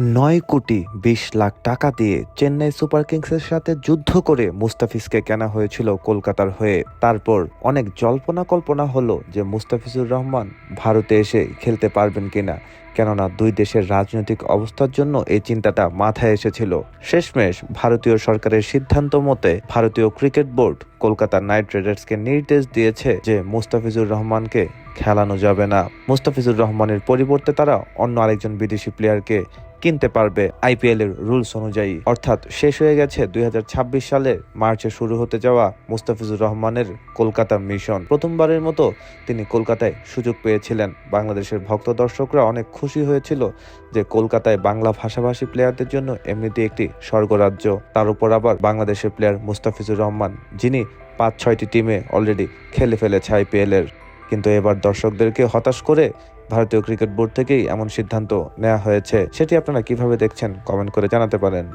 নয় কোটি বিশ লাখ টাকা দিয়ে চেন্নাই সুপার কিংসের সাথে যুদ্ধ করে মুস্তাফিজকে কেনা হয়েছিল কলকাতার হয়ে। তারপর অনেক জল্পনা কল্পনা হলো যে মুস্তাফিজুর রহমান ভারতে এসে খেলতে পারবেন কিনা, কেননা দুই দেশের রাজনৈতিক অবস্থার জন্য এই চিন্তাটা মাথায় এসেছিল। শেষমেশ ভারতীয় সরকারের সিদ্ধান্ত মতে ভারতীয় ক্রিকেট বোর্ড কলকাতা নাইট রাইডার্সকে নির্দেশ দিয়েছে যে মুস্তাফিজুর রহমানকে খেলানো যাবে না। মুস্তাফিজুর রহমানের পরিবর্তে তারা অন্য আরেকজন বিদেশি প্লেয়ারকে কিনতে পারবে আইপিএল এর রুলস অনুযায়ী। অর্থাৎ শেষ হয়ে গেছে দুই সালে মার্চে শুরু হতে যাওয়া মুস্তাফিজুর রহমানের কলকাতা মিশন। প্রথমবারের মতো তিনি কলকাতায় সুযোগ পেয়েছিলেন। বাংলাদেশের ভক্ত দর্শকরা অনেক খুশি হয়েছিল যে কলকাতায় বাংলা ভাষাভাষী প্লেয়ারদের জন্য এমনিতে একটি স্বর্গরাজ্য। তার উপর আবার বাংলাদেশের প্লেয়ার মুস্তাফিজুর রহমান, যিনি পাঁচ ছয়টি টিমে অলরেডি খেলে ফেলেছে আইপিএল এর কিন্তু এবার দর্শকদেরকে হতাশ করে ভারতীয় ক্রিকেট বোর্ড থেকেই এমন সিদ্ধান্ত নেওয়া হয়েছে। সেটি আপনারা কীভাবে দেখছেন, কমেন্ট করে জানাতে পারেন।